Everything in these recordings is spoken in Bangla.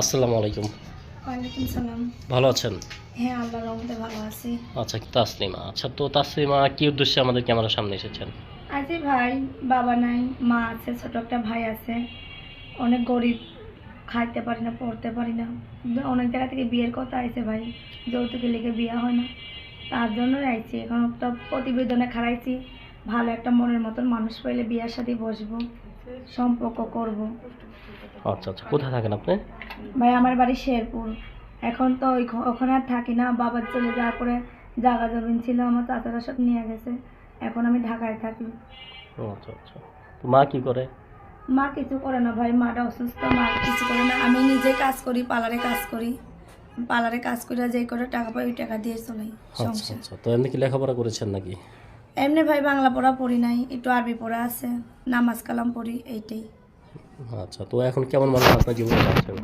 আসসালামু আলাইকুম। ওয়ালাইকুম সালাম। ভালো আছেন? হ্যাঁ আল্লাহ রহমতে ভালো আছি। আচ্ছা তাসলিমা। আচ্ছা তো তাসলিমা কি উদ্দেশ্যে আমাদের ক্যামেরার সামনে এসেছেন? আছি ভাই বাবা নাই মা আছে ছোট একটা ভাই আছে। অনেক গরিব খাইতে পারি না পড়তে পারি না। অনেক জায়গা থেকে বিয়ের কথা আইছে ভাই যৌতুকে লিখে বিয়ে হয় না। তার জন্যই আইছি এখন একটা প্রতিবেদনে খারাইছি ভালো একটা মনের মতন মানুষ পাইলে বিয়ের সাথে বসবো সম্পর্ক করব। আচ্ছা আচ্ছা। কোথায় থাকেন আপনি? ভাই আমার বাড়ি শেরপুর। এখন তো ওই ওখানে আর থাকি না। বাবার চলে যাওয়ার পরে জায়গা জমিন ছিল আমার চাচারা সব নিয়ে গেছে। এখন আমি ঢাকায় থাকি। আচ্ছা আচ্ছা। তো মা কি করে? মা কিছু করে না ভাই। মাটা অসুস্থ মা কিছু করে না। আমি নিজে কাজ করি পার্লারে কাজ করি। পার্লারে কাজ করে যে করে টাকা পাই ওই টাকা দিয়ে চলাই আচ্ছা সংসার। আচ্ছা। তো এমনি কি লেখাপড়া করেছেন নাকি? এমনি ভাই বাংলা পড়া পড়ি নাই। একটু আরবি পড়া আছে। নামাজ কালাম পড়ি এইটাই। আচ্ছা তো এখন কেমন মানুষ আপনার জীবনে যাচ্ছেন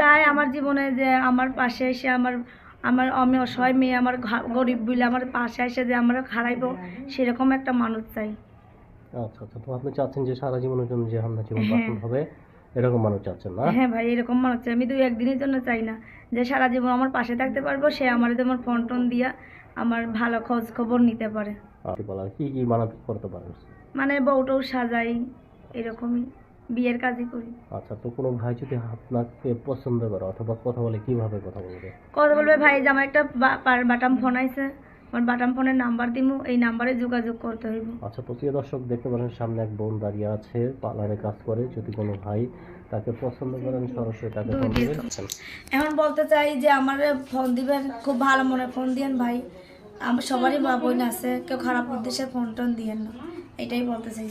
তাই আমার জীবনে যে আমার পাশে এসে আমার আমার আমি অসহায় মেয়ে আমার গরিব বলে আমার পাশে এসে যে আমরা খারাইবো সেরকম একটা মানুষ চাই। আচ্ছা আচ্ছা তো আপনি চাচ্ছেন যে সারা জীবনের জন্য যে আপনার জীবন হ্যাঁ। হবে এরকম মানুষ চাচ্ছেন না? হ্যাঁ ভাই এরকম মানুষ চাই। আমি দুই একদিনের জন্য চাই না যে সারা জীবন আমার পাশে থাকতে পারব সে আমার যেমন ফোন টোন দিয়া আমার ভালো খোঁজ খবর নিতে পারে। কি কি মানাতে করতে পারেন? মানে বউটাও সাজাই এরকমই। বিয়ের কাজই করি। আচ্ছা তো কোনো ভাই যদি আপনাকে পছন্দ করে অথবা কথা বলে কীভাবে কথা বলবে? কথা বলবে ভাই যে আমার একটা বাটাম ফোন আইছে আমার বাটাম ফোনের নাম্বার দিমু এই নাম্বারে যোগাযোগ করতে হইব। আচ্ছা প্রিয় দর্শক দেখতে পারেন সামনে এক বোন দাঁড়িয়ে আছে পার্লারে কাজ করে যদি কোনো ভাই তাকে পছন্দ করেন সরাসরি তাকে ফোন দিবেন। এখন বলতে চাই যে আমার ফোন দিবেন খুব ভালো মনে ফোন দিয়েন ভাই। আমার সবারই মা বোন আছে কেউ খারাপ উদ্দেশ্যে ফোন টোন দিয়েন না এটাই বলতে চাই।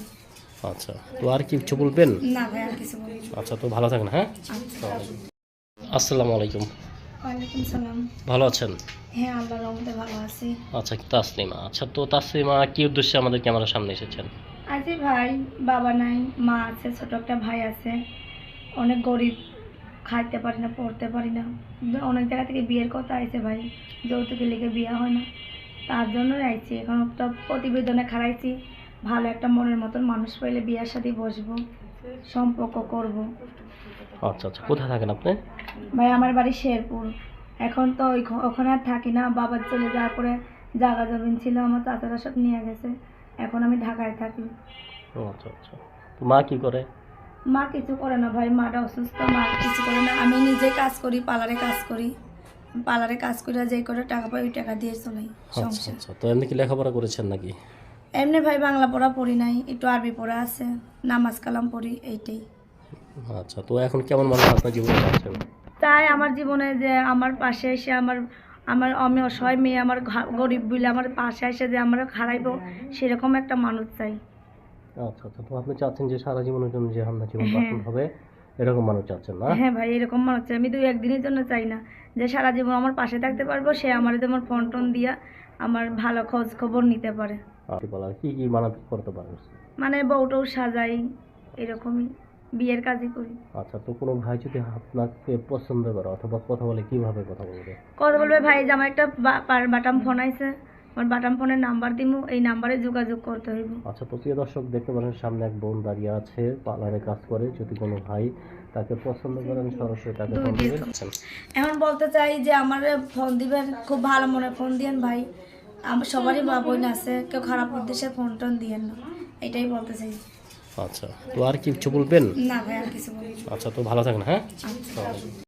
আচ্ছা তো আর কি কিছু বলবেন? না ভাই আর কিছু বলি আচ্ছা তো ভালো থাকেন হ্যাঁ? আসসালামু আলাইকুম। ওয়ালাইকুম সালাম। ভালো আছেন? হ্যাঁ আল্লাহ রহমতে ভালো আছি। আচ্ছা তাসলিমা আচ্ছা তো তাসলিমা কি উদ্দেশ্যে আমাদের ক্যামেরার সামনে এসেছেন? আছি ভাই বাবা নাই মা আছে ছোট একটা ভাই আছে। অনেক গরিব খাইতে পারি না পড়তে পারি না। অনেক জায়গা থেকে বিয়ের কথা আইছে ভাই যৌতুকে লিখে বিয়ে হয় না। তার জন্যই আইছি এখন একটা প্রতিবেদনে খারাইছি ভালো একটা মনের মতন মানুষ পাইলে বিয়ের সাথে বসবো সম্পর্ক করব। আচ্ছা আচ্ছা। কোথায় থাকেন আপনি? ভাই আমার বাড়ি শেরপুর। এখন তো ওখানে আর থাকি না। বাবার চলে যাওয়ার পরে জায়গা জমিন ছিল আমার চাচারা সব নিয়ে গেছে। এখন আমি ঢাকায় থাকি। ও আচ্ছা আচ্ছা। তো মা কি করে? মা কিছু করে না ভাই। মাটা অসুস্থ মা কিছু করে না। আমি নিজে কাজ করি পার্লারে কাজ করি। পার্লারে কাজ করে যে করে টাকা পাই ওই টাকা দিয়ে চলাই আচ্ছা আচ্ছা। তো এমনি কি লেখাপড়া করেছেন নাকি? এমনি ভাই বাংলা পড়া পড়ি নাই একটু আরবি পড়া আছে নামাজ কালাম পড়ি এইটাই। আচ্ছা তো এখন কেমন মানুষ আপনার জীবনে যাচ্ছেন তাই আমার জীবনে যে আমার পাশে এসে আমার আমার আমি অসহায় মেয়ে আমার ঘা- গরিব বলে আমার পাশে এসে যে আমরা খারাইবো সেরকম একটা মানুষ চাই। আচ্ছা আচ্ছা তো আপনি চাচ্ছেন যে সারা জীবনের জন্য যে আপনার জীবন হ্যাঁ। হবে এরকম মানুষ চাচ্ছেন না? হ্যাঁ ভাই এরকম মানুষ চাই। আমি দুই একদিনের জন্য চাই না। যে সারা জীবন আমার পাশে থাকতে পারব সে আমার যেমন ফোন টোন দিয়া আমার ভালো খোঁজ খবর নিতে পারে। কি কি মানাতে করতে পারেন? মানে বউটাও সাজাই এরকমই বিয়ের কাজই করি। আচ্ছা তো কোনো ভাই যদি আপনাকে পছন্দ করে অথবা কথা বলে কীভাবে কথা বলবে? কথা বলবে ভাই যে আমার একটা বাটাম ফোন আইছে আমার বাটাম ফোনের নাম্বার দিমু এই নাম্বারে যোগাযোগ করতে হইব। আচ্ছা তো প্রিয় দর্শক দেখতে পারেন সামনে এক বোন দাঁড়িয়ে আছে পার্লারে কাজ করে যদি কোনো ভাই তাকে পছন্দ করেন সরাসরি তাকে ফোন দিবেন এখন বলতে চাই যে আমার ফোন দিবেন খুব ভালো মনে ফোন দিয়েন ভাই। আমার সবারই মা বোন আছে কেউ খারাপ উদ্দেশ্যে ফোন টোন দিয়েন না। এটাই বলতে চাই। আচ্ছা তো আর কিছু বলবেন? না ভাই আর কিছু বলবেন আচ্ছা তো ভালো থাকেন হ্যাঁ? আচ্ছা।